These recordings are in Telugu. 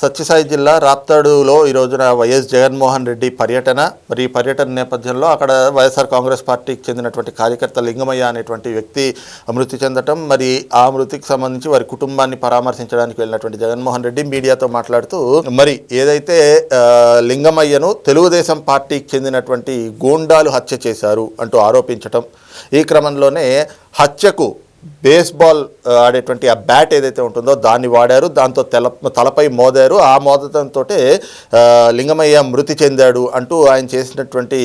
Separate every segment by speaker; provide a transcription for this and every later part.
Speaker 1: సత్యసాయి జిల్లా రాప్తాడులో ఈ రోజున వైఎస్ జగన్మోహన్ రెడ్డి పర్యటన. మరి ఈ పర్యటన నేపథ్యంలో అక్కడ వైఎస్ఆర్ కాంగ్రెస్ పార్టీకి చెందినటువంటి కార్యకర్త లింగమయ్య అనేటువంటి వ్యక్తి మృతి చెందటం. మరి ఆ మృతికి సంబంధించి వారి కుటుంబాన్ని పరామర్శించడానికి వెళ్ళినటువంటి జగన్మోహన్ రెడ్డి మీడియాతో మాట్లాడుతూ మరి ఏదైతే లింగమయ్యను తెలుగుదేశం పార్టీకి చెందినటువంటి గూండాలు హత్య చేశారు అంటూ ఆరోపించటం. ఈ క్రమంలోనే హత్యకు బేస్బాల్ ఆడేటువంటి ఆ బ్యాట్ ఏదైతే ఉంటుందో దాన్ని వాడారు దాంతో తెల తలపై మోదారు. ఆ మోదటంతో లింగమయ్య మృతి చెందాడు అంటూ ఆయన చేసినటువంటి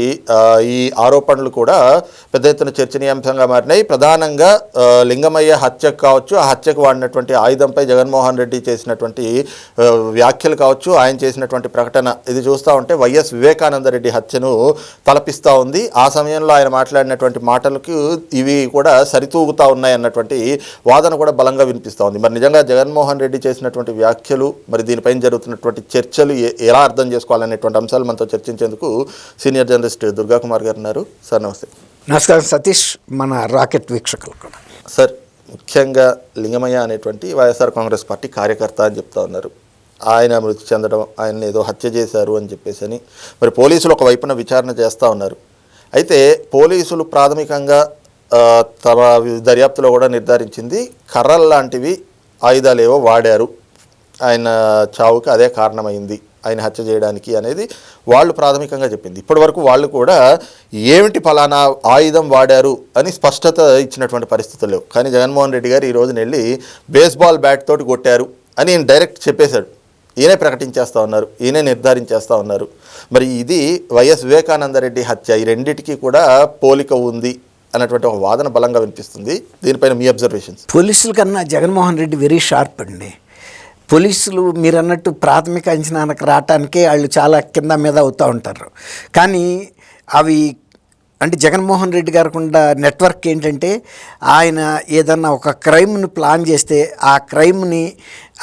Speaker 1: ఈ ఆరోపణలు కూడా పెద్ద ఎత్తున చర్చనీయాంశంగా మారినాయి. ప్రధానంగా లింగమయ్య హత్యకు కావచ్చు ఆ హత్యకు వాడినటువంటి ఆయుధంపై జగన్మోహన్ రెడ్డి చేసినటువంటి వ్యాఖ్యలు కావచ్చు ఆయన చేసినటువంటి ప్రకటన. ఇది చూస్తూ ఉంటే వైఎస్ వివేకానంద రెడ్డి హత్యను తలపిస్తూ ఉంది. ఆ సమయంలో ఆయన మాట్లాడినటువంటి మాటలకు ఇవి కూడా సరితూగుతా ఉన్నాయి అన్నటువంటి వాదన కూడా బలంగా వినిపిస్తూ ఉంది. మరి నిజంగా జగన్మోహన్ రెడ్డి చేసినటువంటి వ్యాఖ్యలు మరి దీనిపైన జరుగుతున్నటువంటి చర్చలు ఎలా అర్థం చేసుకోవాలనేటువంటి అంశాలు మనతో చర్చించేందుకు సీనియర్ జర్నలిస్ట్ దుర్గా కుమార్ గారు ఉన్నారు. సార్ నమస్తే.
Speaker 2: నమస్కారం సతీష్. మన రాకెట్ వీక్షకులు కూడా.
Speaker 1: సార్ ముఖ్యంగా లింగమయ్య అనేటువంటి వైఎస్ఆర్ కాంగ్రెస్ పార్టీ కార్యకర్త అని చెప్తా ఉన్నారు. ఆయన మృతి చెందడం ఆయన ఏదో హత్య చేశారు అని చెప్పేసి అని. మరి పోలీసులు ఒకవైపున విచారణ చేస్తూ ఉన్నారు. అయితే పోలీసులు ప్రాథమికంగా తమ దర్యాప్తులో కూడా నిర్ధారించింది. కర్రల్ లాంటివి ఆయుధాలు ఏవో వాడారు. ఆయన చావుకి అదే కారణమైంది. ఆయన హత్య చేయడానికి అనేది వాళ్ళు ప్రాథమికంగా చెప్పింది. ఇప్పటి వరకు వాళ్ళు కూడా ఏమిటి ఫలానా ఆయుధం వాడారు అని స్పష్టత ఇచ్చినటువంటి పరిస్థితులు లేవు. కానీ జగన్మోహన్ రెడ్డి గారు ఈ రోజున వెళ్ళి బేస్బాల్ బ్యాట్ తోటి కొట్టారు అని ఈయన డైరెక్ట్ చెప్పేశాడు. ఈయనే ప్రకటించేస్తా ఉన్నారు. ఈయనే నిర్ధారించేస్తూ ఉన్నారు. మరి ఇది వైఎస్ వివేకానంద రెడ్డి హత్య. ఈ రెండింటికి కూడా పోలిక ఉంది. అన్నటువంటి ఒక వాదన బలంగా వినిపిస్తుంది. దీనిపైన మీ అబ్జర్వేషన్స్.
Speaker 2: పోలీసుల కన్నా జగన్మోహన్ రెడ్డి వెరీ షార్ప్ అండి. పోలీసులు మీరు అన్నట్టు ప్రాథమిక అంచనానికి రావటానికే వాళ్ళు చాలా కింద మీద అవుతూ ఉంటారు. కానీ అవి అంటే జగన్మోహన్ రెడ్డి గారికి ఉన్న నెట్వర్క్ ఏంటంటే ఆయన ఏదన్నా ఒక క్రైమ్ని ప్లాన్ చేస్తే ఆ క్రైమ్ని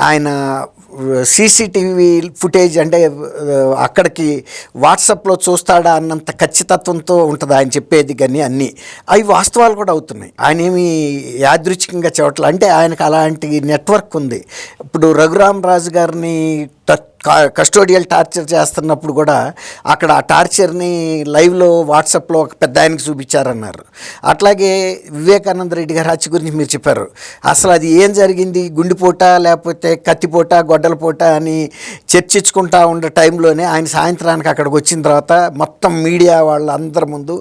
Speaker 2: ఆయన సీసీటీవీ ఫుటేజ్ అంటే అక్కడికి వాట్సాప్లో చూస్తాడా అన్నంత ఖచ్చితత్వంతో ఉంటుంది ఆయన చెప్పేది కానీ అన్నీ. అవి వాస్తవాలు కూడా అవుతున్నాయి. ఆయన ఏమి యాదృచ్ఛికంగా చెప్పట్లే. అంటే ఆయనకు అలాంటి నెట్వర్క్ ఉంది. ఇప్పుడు రఘురామ్ రాజు గారిని కస్టోడియల్ టార్చర్ చేస్తున్నప్పుడు కూడా అక్కడ ఆ టార్చర్ని లైవ్లో వాట్సాప్లో ఒక పెద్ద ఆయనకి చూపించారన్నారు. అట్లాగే వివేకానంద రెడ్డి గారి హత్య గురించి మీరు చెప్పారు. అసలు అది ఏం జరిగింది? గుండెపోట లేకపోతే కత్తిపోట గొడ్డలపోట అని చర్చించుకుంటా ఉండే టైంలోనే ఆయన సాయంత్రానికి అక్కడికి వచ్చిన తర్వాత మొత్తం మీడియా వాళ్ళందరి ముందు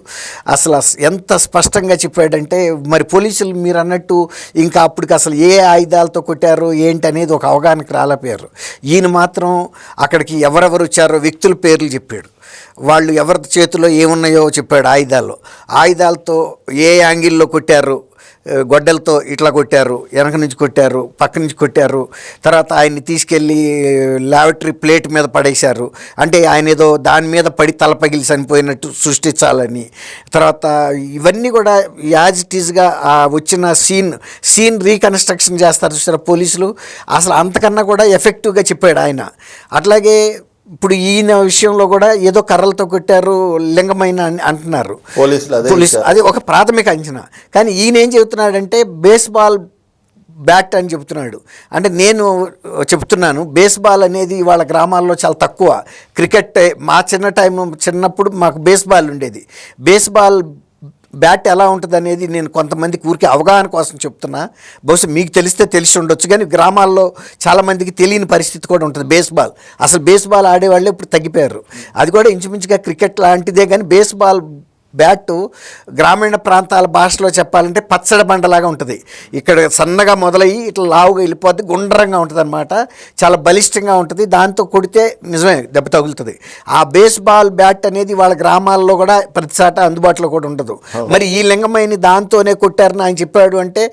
Speaker 2: అసలు ఎంత స్పష్టంగా చెప్పాడంటే మరి పోలీసులు మీరు అన్నట్టు ఇంకా అప్పటికి అసలు ఏ ఆయుధాలతో కొట్టారు? ఏంటి అనేది ఒక అవగాహనకు రాలేపోయారు ఈయన మాత్రం మాత్రం అక్కడికి ఎవరెవరు వచ్చారో వ్యక్తుల పేర్లు చెప్పాడు. వాళ్ళు ఎవరి చేతిలో ఏమున్నాయో చెప్పాడు ఆయుధాలు ఆయుధాలతో ఏ యాంగిల్లో కొట్టారు? గొడ్డలతో ఇట్లా కొట్టారు వెనక నుంచి కొట్టారు పక్క నుంచి కొట్టారు. తర్వాత ఆయన్ని తీసుకెళ్ళి లాబరేటరీ ప్లేట్ మీద పడేశారు. అంటే ఆయన ఏదో దాని మీద పడి తల పగిలి చనిపోయినట్టు సృష్టించాలని. తర్వాత ఇవన్నీ కూడా యాజ్ ఇట్ ఈజ్గా వచ్చిన సీన్ సీన్ రీకన్స్ట్రక్షన్ చేస్తారు చూసారా పోలీసులు? అసలు అంతకన్నా కూడా ఎఫెక్టివ్గా చెప్పాడు ఆయన. అట్లాగే ఇప్పుడు ఈయన విషయంలో కూడా ఏదో కర్రలతో కొట్టారు లింగమైన అని అంటున్నారు.
Speaker 1: పోలీసులు. అది
Speaker 2: ఒక ప్రాథమిక అంచనా. కానీ ఈయన ఏం చెబుతున్నాడంటే బేస్బాల్ బ్యాట్ అని చెబుతున్నాడు. అంటే నేను చెప్తున్నాను బేస్బాల్ అనేది వాళ్ళ గ్రామాల్లో చాలా తక్కువ. క్రికెట్ మా చిన్న టైం చిన్నప్పుడు మాకు బేస్బాల్ ఉండేది. బేస్బాల్ బ్యాట్ ఎలా ఉంటుంది అనేది నేను కొంతమందికి ఊరికే అవగాహన కోసం చెప్తున్నా. బహుశా మీకు తెలిస్తే తెలిసి ఉండొచ్చు కానీ గ్రామాల్లో చాలామందికి తెలియని పరిస్థితి కూడా ఉంటుంది బేస్బాల్. అసలు బేస్బాల్ ఆడేవాళ్ళు ఇప్పుడు తగ్గిపోయారు. అది కూడా ఇంచుమించుగా క్రికెట్ లాంటిదే కానీ బేస్బాల్ బ్యాట్ గ్రామీణ ప్రాంతాల భాషలో చెప్పాలంటే పచ్చడి బండలాగా ఉంటుంది. ఇక్కడ సన్నగా మొదలయ్యి ఇట్లా లావుగా వెళ్ళిపోద్ది గుండ్రంగా ఉంటుంది అనమాట చాలా బలిష్టంగా ఉంటుంది. దాంతో కొడితే నిజమే దెబ్బ తగులుతుంది. ఆ బేస్బాల్ బ్యాట్ అనేది వాళ్ళ గ్రామాల్లో కూడా ప్రతిసాట అందుబాటులో కూడా ఉండదు. మరి ఈ లింగమైని దాంతోనే కొట్టారని ఆయన చెప్పాడు అంటే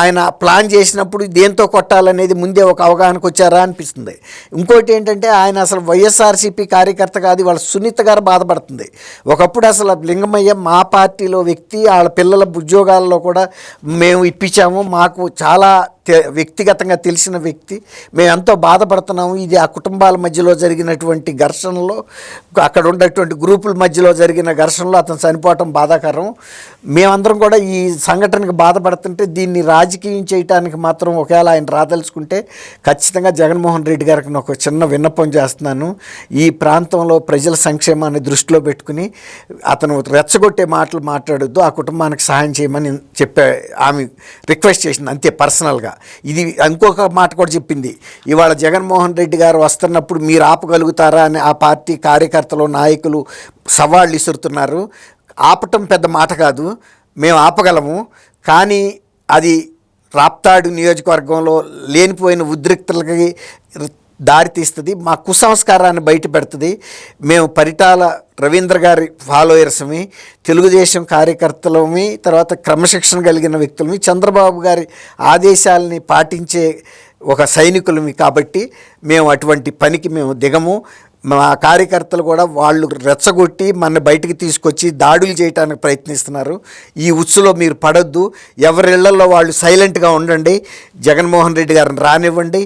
Speaker 2: ఆయన ప్లాన్ చేసినప్పుడు దేంతో కొట్టాలనేది ముందే ఒక అవగాహనకు వచ్చారా అనిపిస్తుంది. ఇంకోటి ఏంటంటే ఆయన అసలు వైఎస్ఆర్సీపీ కార్యకర్త కాదు వాళ్ళ సునీత గారు బాధపడుతుంది. ఒకప్పుడు అసలు లింగమయ్య మా పార్టీలో వ్యక్తి వాళ్ళ పిల్లల ఉద్యోగాల్లో కూడా మేము ఇప్పించాము. మాకు చాలా వ్యక్తిగతంగా తెలిసిన వ్యక్తి. మేము ఎంతో బాధపడుతున్నాము. ఇది ఆ కుటుంబాల మధ్యలో జరిగినటువంటి ఘర్షణలో అక్కడ ఉండేటువంటి గ్రూపుల మధ్యలో జరిగిన ఘర్షణలో అతను చనిపోవటం బాధాకరం. మేమందరం కూడా ఈ సంఘటనకు బాధపడుతుంటే దీన్ని రాజకీయం చేయటానికి మాత్రం ఒకవేళ ఆయన రాదలుచుకుంటే ఖచ్చితంగా జగన్మోహన్ రెడ్డి గారికి నేను ఒక చిన్న విన్నపం చేస్తున్నాను. ఈ ప్రాంతంలో ప్రజల సంక్షేమాన్ని దృష్టిలో పెట్టుకుని అతను రెచ్చగొట్టే మాటలు మాట్లాడొద్దు ఆ కుటుంబానికి సహాయం చేయమని చెప్పే ఆమె రిక్వెస్ట్ చేసింది. అంతే పర్సనల్గా. ఇది ఇంకొక మాట కూడా చెప్పింది. ఇవాళ జగన్మోహన్ రెడ్డి గారు వస్తున్నప్పుడు మీరు ఆపగలుగుతారా అని ఆ పార్టీ కార్యకర్తలు నాయకులు సవాళ్ళు ఇసురుతున్నారు ఆపటం పెద్ద మాట కాదు. మేము ఆపగలము. కానీ అది రాప్తాడు నియోజకవర్గంలో లేనిపోయిన ఉద్రిక్తలకి దారి తీస్తుంది మా కుసంస్కారాన్ని బయట పెడుతుంది. మేము పరిటాల రవీంద్ర గారి ఫాలోయర్స్మి తెలుగుదేశం కార్యకర్తలమి తర్వాత క్రమశిక్షణ కలిగిన వ్యక్తులమి చంద్రబాబు గారి ఆదేశాలని పాటించే ఒక సైనికులమి కాబట్టి మేము అటువంటి పనికి మేము దిగము. మా కార్యకర్తలు కూడా వాళ్ళు రెచ్చగొట్టి మన బయటికి తీసుకొచ్చి దాడులు చేయడానికి ప్రయత్నిస్తున్నారు. ఈ ఉచ్చులో మీరు పడొద్దు. ఎవరిళ్ళలో వాళ్ళు సైలెంట్గా ఉండండి. జగన్మోహన్ రెడ్డి గారిని రానివ్వండి.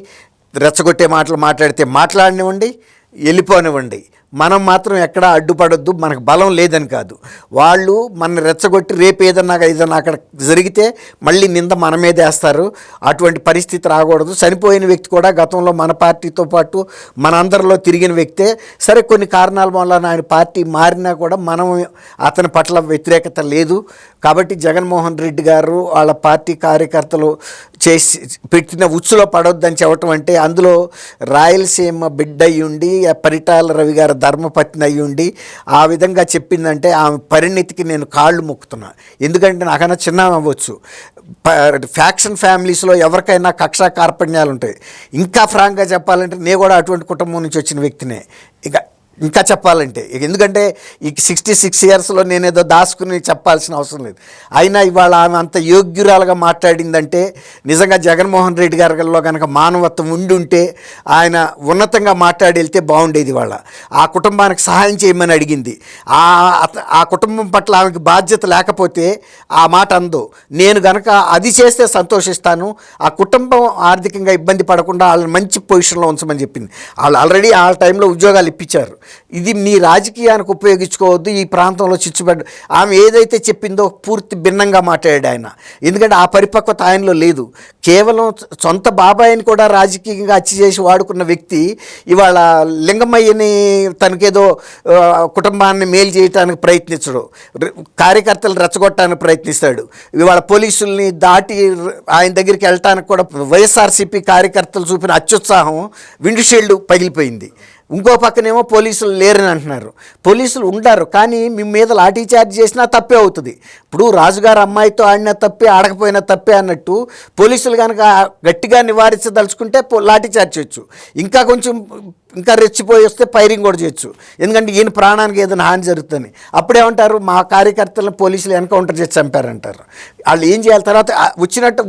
Speaker 2: రెచ్చగొట్టే మాటలు మాట్లాడితే మాట్లాడినివ్వండి వెళ్ళిపోనివ్వండి. మనం మాత్రం ఎక్కడా అడ్డుపడొద్దు మనకు బలం లేదని కాదు. వాళ్ళు మన రెచ్చగొట్టి రేపు ఏదన్నా ఏదన్నా అక్కడ జరిగితే మళ్ళీ నింద మన మీద వేస్తారు. అటువంటి పరిస్థితి రాకూడదు. చనిపోయిన వ్యక్తి కూడా గతంలో మన పార్టీతో పాటు మనందరిలో తిరిగిన వ్యక్తే. సరే కొన్ని కారణాల వల్ల ఆయన పార్టీ మారినా కూడా మనం అతని పట్ల వ్యతిరేకత లేదు. కాబట్టి జగన్మోహన్ రెడ్డి గారు వాళ్ళ పార్టీ కార్యకర్తలు చేసి పెట్టిన ఉచ్చులో పడొద్దని చెప్పటం అంటే అందులో రాయలసీమ బిడ్డ అయ్యుండి పరిటాల రవి గారు ధర్మపత్ని అయ్యుండి ఆ విధంగా చెప్పిందంటే ఆమె పరిణితికి నేను కాళ్ళు మొక్కుతున్నా. ఎందుకంటే నాకన్నా చిన్న అవ్వచ్చు. ఫ్యాక్షన్ ఫ్యామిలీస్లో ఎవరికైనా కక్షా కార్పణ్యాలు ఉంటాయి ఇంకా ఫ్రాంక్గా చెప్పాలంటే నేను కూడా అటువంటి కుటుంబం నుంచి వచ్చిన వ్యక్తినే. ఇక ఇంకా చెప్పాలంటే ఎందుకంటే ఈ సిక్స్టీ సిక్స్ ఇయర్స్లో నేనేదో దాచుకుని చెప్పాల్సిన అవసరం లేదు. అయినా ఇవాళ ఆమె అంత యోగ్యురాలుగా మాట్లాడిందంటే నిజంగా జగన్మోహన్ రెడ్డి గారిలో కనుక మానవత్వం ఉండి ఉంటే ఆయన ఉన్నతంగా మాట్లాడి వెళ్తే బాగుండేది వాళ్ళ ఆ కుటుంబానికి సహాయం చేయమని అడిగింది. ఆ ఆ కుటుంబం పట్ల ఆమెకి బాధ్యత లేకపోతే ఆ మాట అందు. నేను గనక అది చేస్తే సంతోషిస్తాను ఆ కుటుంబం ఆర్థికంగా ఇబ్బంది పడకుండా వాళ్ళని మంచి పొజిషన్లో ఉంచమని చెప్పింది. వాళ్ళు ఆల్రెడీ ఆ టైంలో ఉద్యోగాలు ఇప్పించారు. ఇది మీ రాజకీయానికి ఉపయోగించుకోవద్దు ఈ ప్రాంతంలో చిచ్చుబడ్డ ఆమె ఏదైతే చెప్పిందో పూర్తి భిన్నంగా మాట్లాడాడు ఆయన. ఎందుకంటే ఆ పరిపక్వత ఆయనలో లేదు. కేవలం సొంత బాబాయిని కూడా రాజకీయంగా హత్య చేసి వాడుకున్న వ్యక్తి ఇవాళ లింగమయ్యని తనకేదో కుటుంబాన్ని మేలు చేయడానికి ప్రయత్నించడు. కార్యకర్తలు రెచ్చగొట్టడానికి ప్రయత్నిస్తాడు. ఇవాళ పోలీసుల్ని దాటి ఆయన దగ్గరికి వెళ్ళటానికి కూడా వైఎస్ఆర్సీపీ కార్యకర్తలు చూపిన అత్యుత్సాహం విండ్ షీల్డ్ పగిలిపోయింది. ఇంకో పక్కనేమో పోలీసులు లేరని అంటున్నారు. పోలీసులు ఉండారు కానీ మీ మీద లాఠీ చార్జ్ చేసినా తప్పే అవుతుంది. ఇప్పుడు రాజుగారు అమ్మాయితో ఆడినా తప్పే ఆడకపోయినా తప్పే అన్నట్టు పోలీసులు కనుక గట్టిగా నివారించదలుచుకుంటే పో- లాఠీ చార్జ్ చేయొచ్చు. ఇంకా కొంచెం ఇంకా రెచ్చిపోయి వస్తే ఫైరింగ్ కూడా చేయొచ్చు. ఎందుకంటే ఈయన ప్రాణానికి ఏదైనా హాని జరుగుతుంది. అప్పుడేమంటారు? మా కార్యకర్తలను పోలీసులు ఎన్కౌంటర్ చేసి చంపారంటారు. వాళ్ళు ఏం చేయాలి? తర్వాత వచ్చినట్టు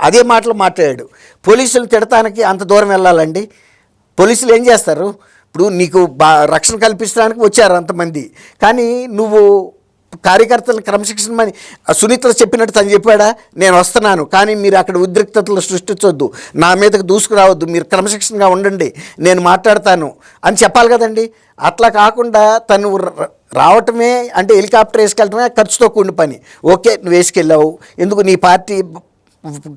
Speaker 2: అదే మాటలు మాట్లాడాడు. పోలీసులు తిడటానికి అంత దూరం వెళ్ళాలండి. పోలీసులు ఏం చేస్తారు? ఇప్పుడు నీకు బా రక్షణ కల్పించడానికి వచ్చారు అంతమంది. కానీ నువ్వు కార్యకర్తలు క్రమశిక్షణ సునీత చెప్పినట్టు తను చెప్పాడా? నేను వస్తున్నాను. కానీ మీరు అక్కడ ఉద్రిక్తతలు సృష్టించొద్దు. నా మీదకి దూసుకురావద్దు. మీరు క్రమశిక్షణగా ఉండండి. నేను మాట్లాడతాను. అని చెప్పాలి కదండి. అట్లా కాకుండా తను రావటమే అంటే హెలికాప్టర్ వేసుకెళ్ళటమే ఖర్చుతో కూడిన పని. ఓకే నువ్వు వేసుకెళ్ళావు. ఎందుకు నీ పార్టీ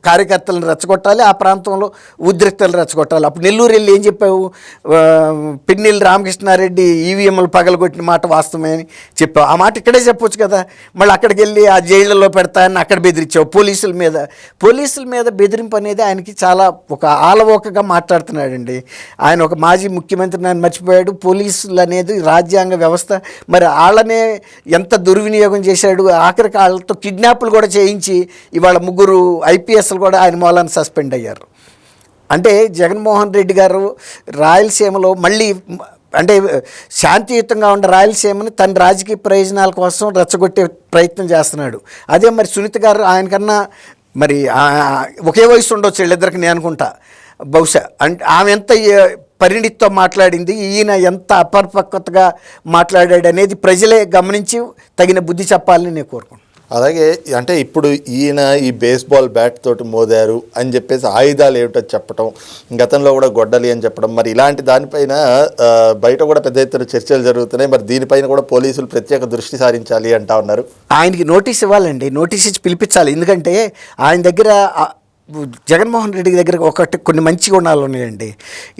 Speaker 2: కార్యకర్తలను రెచ్చగొట్టాలి ఆ ప్రాంతంలో ఉద్రిక్తలు రెచ్చగొట్టాలి. అప్పుడు నెల్లూరు వెళ్ళి ఏం చెప్పావు? పిన్నెల్లి రామకృష్ణారెడ్డి ఈవీఎంలు పగలగొట్టిన మాట వాస్తవమే అని చెప్పావు. ఆ మాట ఇక్కడే చెప్పొచ్చు కదా. మళ్ళీ అక్కడికి వెళ్ళి ఆ జైళ్ళలో పెడతాయని అక్కడ బెదిరించావు. పోలీసుల మీద పోలీసుల మీద బెదిరింపు అనేది ఆయనకి చాలా ఒక ఆలవోకగా మాట్లాడుతున్నాడండి. ఆయన ఒక మాజీ ముఖ్యమంత్రి నేను మర్చిపోయాడు. పోలీసులు అనేది రాజ్యాంగ వ్యవస్థ. మరి వాళ్ళనే ఎంత దుర్వినియోగం చేశాడు? ఆఖరికి వాళ్ళతో కిడ్నాప్లు కూడా చేయించి ఇవాళ ముగ్గురు ఐపీఎస్లు కూడా ఆయన మూలాన్ని సస్పెండ్ అయ్యారు. అంటే జగన్మోహన్ రెడ్డి గారు రాయలసీమలో మళ్ళీ అంటే శాంతియుతంగా ఉన్న రాయలసీమని తన రాజకీయ ప్రయోజనాల కోసం రెచ్చగొట్టే ప్రయత్నం చేస్తున్నాడు. అదే మరి సునీత గారు ఆయనకన్నా మరి ఒకే వయసు ఉండొచ్చు వీళ్ళిద్దరికి నేను అనుకుంటా. బహుశా అంటే ఆమె ఎంత పరిణితితో మాట్లాడింది ఈయన ఎంత అపరిపక్వతగా మాట్లాడాడు అనేది ప్రజలే గమనించి తగిన బుద్ధి చెప్పాలని నేను కోరుకుంటున్నాను.
Speaker 1: అలాగే అంటే ఇప్పుడు ఈయన ఈ బేస్బాల్ బ్యాట్ తోటి మోదారు అని చెప్పేసి ఆయుధాలు ఏమిటో చెప్పడం గతంలో కూడా గొడ్డలి అని చెప్పడం మరి ఇలాంటి దానిపైన బయట కూడా పెద్ద ఎత్తున చర్చలు జరుగుతున్నాయి. మరి దీనిపైన కూడా పోలీసులు ప్రత్యేక దృష్టి సారించాలి అంటా ఉన్నారు.
Speaker 2: ఆయనకి నోటీస్ ఇవ్వాలండి. నోటీస్ ఇచ్చి పిలిపించాలి. ఎందుకంటే ఆయన దగ్గర జగన్మోహన్ రెడ్డి దగ్గర ఒకటి కొన్ని మంచి గుణాలు ఉన్నాయండి.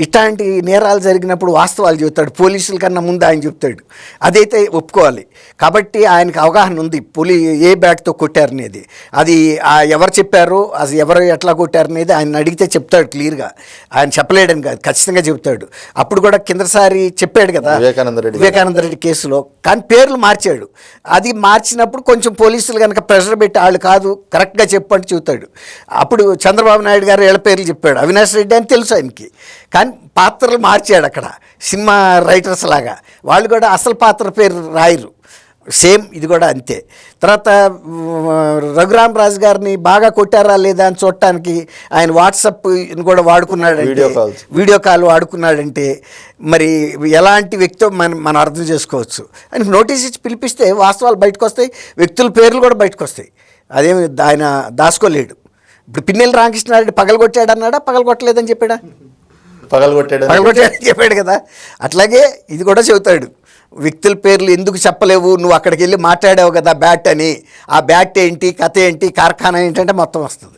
Speaker 2: ఇట్లాంటి నేరాలు జరిగినప్పుడు వాస్తవాలు చెబుతాడు. పోలీసుల కన్నా ముందు ఆయన చెప్తాడు. అదైతే ఒప్పుకోవాలి. కాబట్టి ఆయనకు అవగాహన ఉంది. పోలీ ఏ బ్యాట్తో కొట్టారనేది అది ఎవరు చెప్పారు? అది ఎవరు ఎట్లా కొట్టారనేది ఆయన అడిగితే చెప్తాడు క్లియర్గా. ఆయన చెప్పలేడని కాదు. ఖచ్చితంగా చెప్తాడు అప్పుడు కూడా కిందసారి చెప్పాడు కదా
Speaker 1: వివేకానంద రెడ్డి
Speaker 2: వివేకానంద రెడ్డి కేసులో. కానీ పేర్లు మార్చాడు. అది మార్చినప్పుడు కొంచెం పోలీసులు కనుక ప్రెషర్ పెట్టి వాళ్ళు కాదు కరెక్ట్గా చెప్పండి చెబుతాడు. అప్పుడు చంద్రబాబు నాయుడు గారు వీళ్ళ పేర్లు చెప్పాడు. అవినాష్ రెడ్డి అని తెలుసు ఆయనకి. కానీ పాత్రలు మార్చాడు అక్కడ. సినిమా రైటర్స్ లాగా. వాళ్ళు కూడా అసలు పాత్ర పేరు రాయరు. సేమ్ ఇది కూడా అంతే. తర్వాత రఘురామ్ రాజు గారిని బాగా కొట్టారా లేదా అని చూడటానికి ఆయన వాట్సాప్ కూడా వాడుకున్నాడంటే వీడియో కాల్. వాడుకున్నాడంటే మరి ఎలాంటి వ్యక్తో మనం మనం అర్థం చేసుకోవచ్చు? అని నోటీస్ ఇచ్చి పిలిపిస్తే వాస్తవాలు బయటకు వస్తాయి వ్యక్తుల పేర్లు కూడా బయటకు వస్తాయి అదేమి ఆయన దాచుకోలేడు. ఇప్పుడు పిన్నెల రామకృష్ణారెడ్డి పగలగొట్టాడు అన్నాడా పగలగొట్టలేదని చెప్పాడా?
Speaker 1: పగలగొట్టాడు
Speaker 2: పగలగొట్టాడని చెప్పాడు కదా. అట్లాగే ఇది కూడా చెబుతాడు. వ్యక్తుల పేర్లు ఎందుకు చెప్పలేవు? నువ్వు అక్కడికి వెళ్ళి మాట్లాడావు కదా బ్యాట్ అని. ఆ బ్యాట్ ఏంటి? కథ ఏంటి? కార్ఖానా ఏంటంటే మొత్తం వస్తుంది.